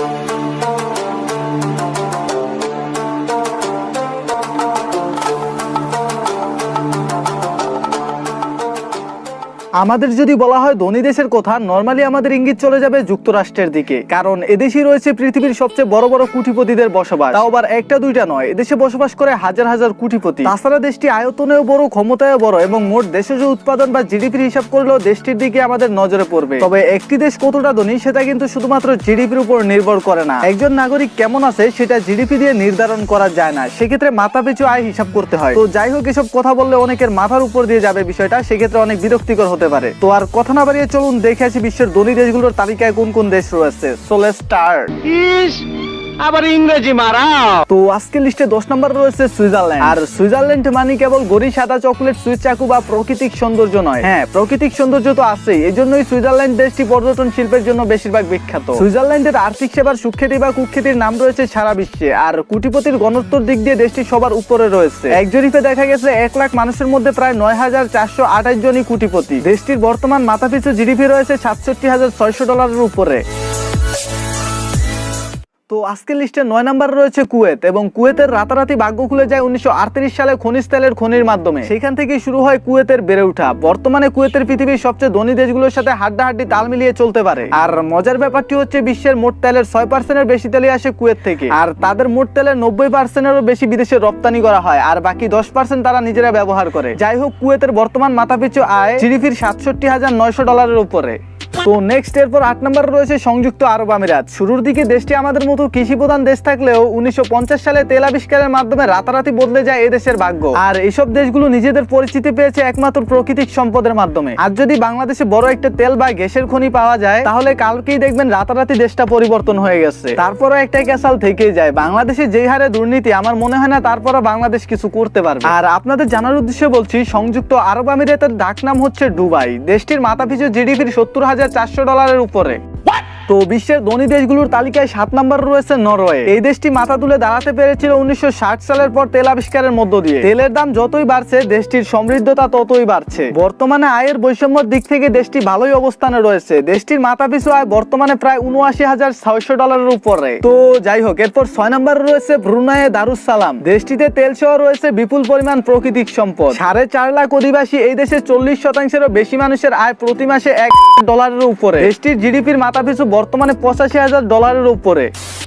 Thank you. আমাদের যদি বলা হয় ধনী দেশের কথা নর্মালি আমাদের ইঙ্গিত চলে যাবে যুক্তরাষ্ট্রের দিকে। কারণ এদেশেই রয়েছে পৃথিবীর সবচেয়ে বড় বড় কুটিপতিদের বসবাস। তাও আবার একটা দুইটা নয়, এদেশে বসবাস করে হাজার হাজার কুটিপতি। তাছাড়া দেশটি আয়তনেও বড়, ক্ষমতায়ও বড় এবং মোট দেশজ উৎপাদন বা জিডিপির হিসাব করলেও দেশটির দিকে আমাদের নজরে পড়বে। তবে একটি দেশ কতটা ধনী, সেটা কিন্তু শুধুমাত্র জিডিপির উপর নির্ভর করে না। একজন নাগরিক কেমন আছে, সেটা জিডিপি দিয়ে নির্ধারণ করা যায় না। সেক্ষেত্রে মাথা পিছু আয় হিসাব করতে হয়। তো যাই হোক, এসব কথা বললে অনেকের মাথার উপর দিয়ে যাবে বিষয়টা। সেক্ষেত্রে অনেক বিরক্তিকর হতে পারে। তো আর কথা না বাড়িয়ে চলুন, দেখে আসি বিশ্বের ধনী দেশগুলোর তালিকায় কোন কোন দেশ রয়েছে। সোলে স্টার্ট ইস আবার ইংরেজি মারাও। তো আজকের লিস্টে দশ নম্বর রয়েছে সুইজারল্যান্ড। আর সুইজারল্যান্ড মানে কেবল গড়ি সাদা চকলেট সুইচ চাকু বা প্রাকৃতিক সৌন্দর্য নয়। হ্যাঁ প্রাকৃতিক সৌন্দর্য তো আছেই। এই জন্যই সুইজারল্যান্ড দেশটি পর্যটন শিল্পের জন্য বেশিরভাগ বিখ্যাত। সুইজারল্যান্ডের আর্থিক সেবার সুখ্যাতি বা কুখ্যাতির নাম রয়েছে সারা বিশ্বে। আর কোটিপতির গণত্বর দিক দিয়ে দেশটি সবার উপরে রয়েছে। এক জরিপে দেখা গেছে এক লাখ মানুষের মধ্যে প্রায় নয় হাজার চারশো আঠাশ জনই কোটিপতি। দেশটির বর্তমান মাথাপিছু জিডিপি রয়েছে সাতষট্টি হাজার ছয়শো ডলারের উপরে। তো আজকের লিস্টে নয় নাম্বার রয়েছে কুয়েত এবং কুয়েতের রাতারাতি ভাগ্য খুলে যায় উনিশশো আটত্রিশ সালে খনিজ তেলের খনির মাধ্যমে। সেখান থেকে শুরু হয় কুয়েতের বেড়ে ওঠা। বর্তমানে কুয়েতের পৃথিবীর সবচেয়ে ধনী দেশগুলোর সাথে হাড্ডাহাড্ডি তাল মিলিয়ে চলতে পারে। আর মজার ব্যাপারটি হচ্ছে বিশ্বের মোট তেলের ছয় পার্সেন্টের বেশি তেলই আসে কুয়েত থেকে। আর তাদের মোট তেলের নব্বই পার্সেন্টেরও বেশি বিদেশে রপ্তানি করা হয়, আর বাকি দশ পার্সেন্ট তারা নিজেরা ব্যবহার করে। যাই হোক, কুয়েতের বর্তমান মাথাপিছু আয় জিডিপির সাতষট্টি হাজার নয়শো ডলারের উপরে। তো নেক্সট এরপর আট নম্বর রয়েছে সংযুক্ত আরব আমিরাত। শুরুর দিকে দেশটি আমাদের মতো কৃষি প্রধান দেশ থাকলেও উনিশশো সালে তেল আবিষ্কারের মাধ্যমে রাতারাতি বদলে যায় এদেশের ভাগ্য। আর এইসব দেশগুলো নিজেদের পরিচিতি পেয়েছে একমাত্র প্রাকৃতিক সম্পদের মাধ্যমে। আর যদি বাংলাদেশে বড় একটা তেল বা গ্যাসের খনি পাওয়া যায়, তাহলে কালকেই দেখবেন রাতারাতি দেশটা পরিবর্তন হয়ে গেছে। তারপরও একটা ক্যাসাল থেকেই যায়। বাংলাদেশে যেই হারে দুর্নীতি, আমার মনে হয় না তারপরও বাংলাদেশ কিছু করতে পারবে। আর আপনাদের জানার উদ্দেশ্যে বলছি, সংযুক্ত আরব আমিরাতের ডাকনাম হচ্ছে দুবাই। দেশটির মাথাপিছু জিডিপির সত্তর হাজার চারশো ডলারের উপরে। তো বিশ্বের ধনী দেশগুলোর তালিকায় সাত নম্বর রয়েছে নরওয়ে। এই দেশটি মাথা তুলে দাঁড়াতে পেরেছিল উনিশশো সালের পর তেল আবিষ্কারের মধ্য দিয়ে। তেলের দাম যতই বাড়ছে, দেশটির সমৃদ্ধতা ততই বাড়ছে। বর্তমানে আয়ের বৈষম্যর দিক থেকে দেশটি ভালোই অবস্থানে রয়েছে। দেশটির মাথা পিছু আয় বর্তমানে প্রায় উনআশি হাজার ছয়শো ডলারের উপরে। তো যাই হোক, এরপর ছয় নম্বরে রয়েছে ব্রুনায়ে দারুসালাম। দেশটিতে তেল সহ রয়েছে বিপুল পরিমাণ প্রাকৃতিক সম্পদ। সাড়ে চার লাখ অধিবাসী এই দেশে চল্লিশ শতাংশেরও বেশি মানুষের আয় প্রতি মাসে এক ডলারের উপরে। দেশটির জিডিপির মাথা পিছু বর্তমানে পঁচাশি হাজার ডলারের উপরে।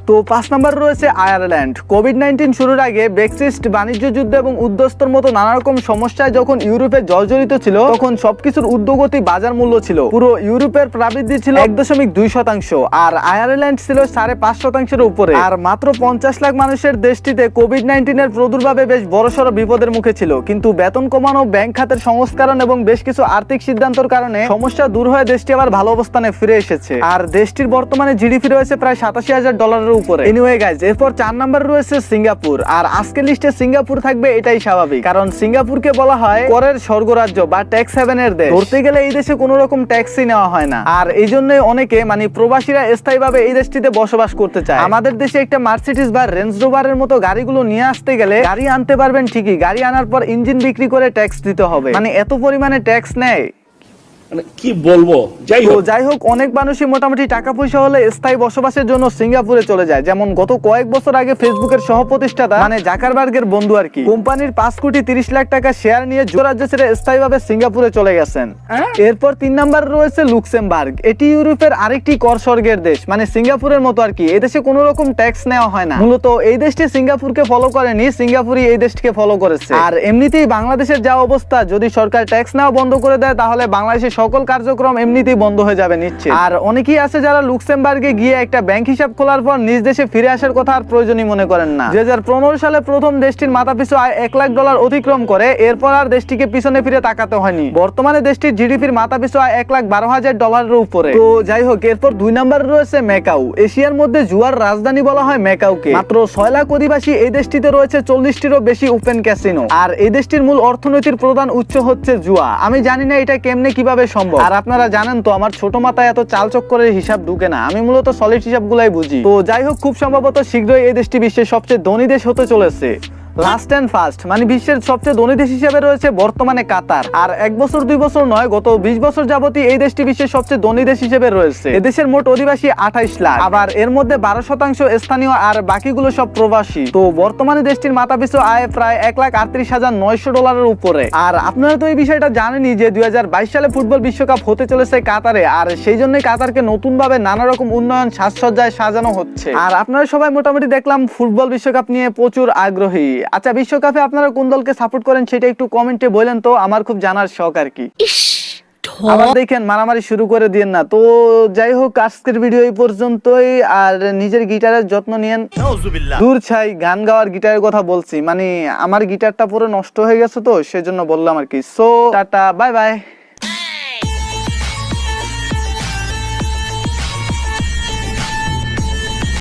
তো পাঁচ নম্বর রয়েছে আয়ারল্যান্ড কোভিড নাইন্টিন শুরুর আগে ব্রেক্সিস্ট বাণিজ্য যুদ্ধ এবং উদ্যস্তর মতো নানা রকম সমস্যায় যখন ইউরোপে জর্জরিত ছিল, তখন সবকিছুর উদ্যোগতি বাজার মূল্য ছিল। পুরো ইউরোপের প্রাবৃদ্ধি ছিল এক দশমিক দুই শতাংশ, আর আয়ারল্যান্ড ছিল সাড়ে পাঁচ শতাংশের উপরে। আর মাত্র পঞ্চাশ লাখ মানুষের দেশটিতে কোভিড নাইন্টিনের প্রাদুর্ভাবে বেশ বড়সড় বিপদের মুখে ছিল। কিন্তু বেতন কমানো, ব্যাংক খাতের সংস্কারণ এবং বেশ কিছু আর্থিক সিদ্ধান্তর কারণে সমস্যা দূর হয়ে দেশটি আবার ভালো অবস্থানে ফিরে এসেছে। আর দেশটির বর্তমানে জিডিপি রয়েছে প্রায় সাতাশি হাজার ডলারের উপরে। এনিওয়ে গাইজ এরপর চার নাম্বার রয়েছে সিঙ্গাপুর। আর আজকের লিস্টে সিঙ্গাপুর থাকবে, এটাই স্বাভাবিক। কারণ সিঙ্গাপুরকে বলা হয় করের স্বর্গরাজ্য বা ট্যাক্স দেশ। ধরতে গেলে এই দেশে রকম ট্যাক্সই নেওয়া হয় না। আর এই জন্যই অনেকে মানে প্রবাসীরা স্থায়ীভাবে এই দেশটিতে বসবাস করতে চায়। আমাদের দেশে একটা মার্সিডিস বা রেঞ্জ রোভারের মতো গাড়িগুলো নিয়ে আসতে গেলে গাড়ি আনতে পারবেন ঠিকই। গাড়ি আনার পর ইঞ্জিন বিক্রি করে ট্যাক্স দিতে হবে। মানে এত পরিমাণে ট্যাক্স নেয় মানে কি বলব? যাই হোক। যাই হোক অনেক মানুষই মোটামুটি টাকা পয়সা হলে স্থায়ী বসবাসের জন্য সিঙ্গাপুরে চলে যায়। যেমন গত কয়েক বছর আগে ফেসবুকের সহ প্রতিষ্ঠাতা মানে জাকারবার্গের বন্ধু আর কি কোম্পানির পাঁচ কোটি তিরিশ লাখ টাকা শেয়ার নিয়ে যুক্তরাজ্য ছেড়ে স্থায়ীভাবে সিঙ্গাপুরে চলে গেছেন। এরপর তিন নাম্বার রয়েছে লুক্সেমবার্গ। এটি ইউরোপের আরেকটি কর স্বর্গের দেশ। মানে সিঙ্গাপুরের মতো আর কি এদেশে কোনো রকম ট্যাক্স নেওয়া হয় না। মূলত এই দেশটি সিঙ্গাপুরকে ফলো করেনি সিঙ্গাপুরই এই দেশটিকে ফলো করেছে। আর এমনিতেই বাংলাদেশের যা অবস্থা যদি সরকার ট্যাক্স নেওয়া বন্ধ করে দেয় তাহলে বাংলাদেশের সকল কার্যক্রম এমনিতেই বন্ধ হয়ে যাবে নিচ্ছে আর অনেকেই আছে যারা লুক্সেমবার্গে গিয়ে একটা ব্যাংক হিসাব খোলার পর নিজ দেশে ফিরে আসার কথা আর প্রয়োজনই মনে করেন না। দুই সালে প্রথম দেশটির মাথা পিছু আয় এক লাখ ডলার অতিক্রম করে, এরপর আর দেশটিকে পিছনে ফিরে তাকাতে হয়নি। বর্তমানে দেশটির জিডিপির মাথা পিছু আয় এক লাখ বারো হাজার ডলারের উপরে। তো যাই হোক, এরপর দুই নম্বরে রয়েছে মেকাউ এশিয়ার মধ্যে জুয়ার রাজধানী বলা হয় মেকাউকে মাত্র ছয় লাখ অধিবাসী এই দেশটিতে রয়েছে চল্লিশটিরও বেশি ওপেন ক্যাসিনো। আর এই দেশটির মূল অর্থনীতির প্রধান উৎস হচ্ছে জুয়া। আমি জানি না এটা কেমনে, কীভাবে সম্ভব। আর আপনারা জানেন তো, আমার ছোট মাথায় এত চাল চক্করের হিসাব ঢুকে না। আমি মূলত সলিড হিসাবগুলাই বুঝি। তো যাই হোক, খুব সম্ভবত শীঘ্রই এই দেশটি বিশ্বের সবচেয়ে ধনী দেশ হতে চলেছে। লাস্ট অ্যান্ড ফার্স্ট মানে বিশ্বের সবচেয়ে ধনী দেশ হিসেবে রয়েছে বর্তমানে কাতার। আর এক বছর, দুই বছর নয়, গত বিশ বছর যাবতই এই দেশটি বিশ্বের সবচেয়ে ধনী দেশ হিসেবে রয়েছে। এদেশের মোট অধিবাসী আঠাইশ লাখ। আবার এর মধ্যে বারো শতাংশ স্থানীয় আর বাকিগুলো সব প্রবাসী। তো বর্তমানে দেশটির মাথা পিছু আয় প্রায় এক লাখ আটত্রিশ হাজার নয়শো ডলারের উপরে। আর আপনারা তো এই বিষয়টা জানেনই যে দুই হাজার বাইশ সালে ফুটবল বিশ্বকাপ হতে চলেছে কাতারে। আর সেই জন্যই কাতারকে নতুন ভাবে নানা রকম উন্নয়ন, সাজসজ্জায় সাজানো হচ্ছে। আর আপনারা সবাই মোটামুটি দেখলাম ফুটবল বিশ্বকাপ নিয়ে প্রচুর আগ্রহী। আচ্ছা বিশ্বকাপে আপনারা কোন দলকে সাপোর্ট করেন সেটা একটু কমেন্টে বলেন তো আমার খুব জানার শখ আর কি। আবার দেখেন মারামারি শুরু করে দিয়েন না। তো যাই হোক আজকের ভিডিও এই পর্যন্তই আর নিজের গিটারের যত্ন নিয়েন। দূর ছাই গান গাওয়ার গিটারের কথা বলছি। মানে আমার গিটারটা পুরো নষ্ট হয়ে গেছে তো সেজন্য বললাম আর কি। So tata bye bye